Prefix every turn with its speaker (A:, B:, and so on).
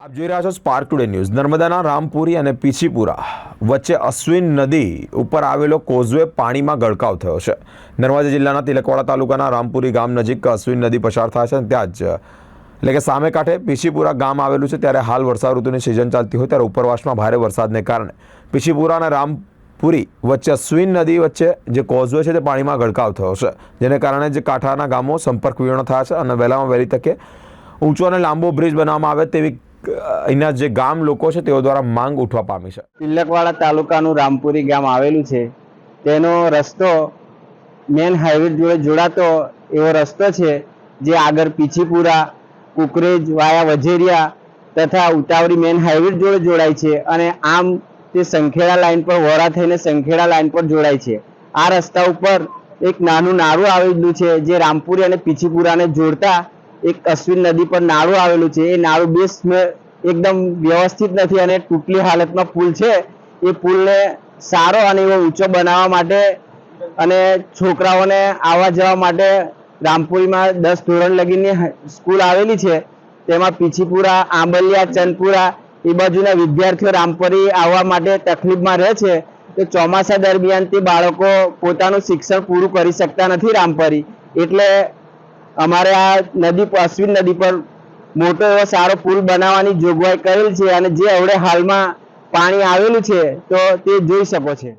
A: આપ જોઈ રહ્યા છો સ્પાર્ક ટુડે ન્યૂઝ નર્મદાના રામપુરી અને પીછીપુરા વચ્ચે અશ્વિન નદી ઉપર આવેલો કોઝવે પાણીમાં ગળકાવ થયો છે. નર્મદા જિલ્લાના તિલકવાડા તાલુકાના રામપુરી ગામ નજીક અશ્વિન નદી પસાર થાય છે ત્યાં જ, એટલે કે સામે કાંઠે પીછીપુરા ગામ આવેલું છે ત્યારે હાલ વરસાદ ઋતુની સિઝન ચાલતી હોય ત્યારે ઉપરવાસમાં ભારે વરસાદને કારણે પીછીપુરા અને રામપુરી વચ્ચે અશ્વિન નદી વચ્ચે જે કોઝવે છે તે પાણીમાં ગળકાવ થયો છે. જેને કારણે જે કાંઠાના ગામો સંપર્ક વિહોણ થયા છે અને વહેલામાં વહેલી તકે ઊંચો અને લાંબો બ્રિજ બનાવવામાં આવે તેવી અહીંના જે ગામ લોકો છે તેઓ દ્વારા માંગ ઉઠવા પામી છે.
B: તિલકવાડા તાલુકાનું રામપુરી ગામ આવેલું છે. તેનો રસ્તો મેન હાઈવે જોડે જોડાતો એવો રસ્તો છે, જે આગળ પીછીપુરા, કુકરેજ, વાયા વજેરિયા તથા ઉતાવળી મેન હાઈવે જોડે જોડાય છે અને આમ તે સંખેડા લાઈન પર, વોરા થઈને સંખેડા લાઈન પર જોડાય છે. આ રસ્તા ઉપર એક નાનું નાળું આવેલું છે, જે રામપુરી અને પીછીપુરાને જોડતા એક અશ્વિન નદી પર નાળું આવેલું છે. એ નાળું બે એકદમ વ્યવસ્થિત નથી અને તૂટલી હાલતમાં પુલ છે. એ પુલને સારો અને એવો ઊંચો બનાવવા માટે અને છોકરાઓને આવવા જવા માટે રામપુરીમાં દસ ધોરણ લગીની સ્કૂલ આવેલી છે. તેમાં પીછીપુરા, આંબલિયા ચંદપુરા એ બાજુના વિદ્યાર્થીઓ રામપુરી આવવા માટે તકલીફમાં રહે છે. તો ચોમાસા દરમિયાન તે બાળકો પોતાનું શિક્ષણ પૂરું કરી શકતા નથી રામપરી. એટલે અમારે આ નદી અશ્વિન નદી પર મોટો એવો સારો પુલ બનાવવાની જોગવાઈ કરેલ છે અને જે હવે હાલમાં પાણી આવેલું છે, તો તે જોઈ શકો છે.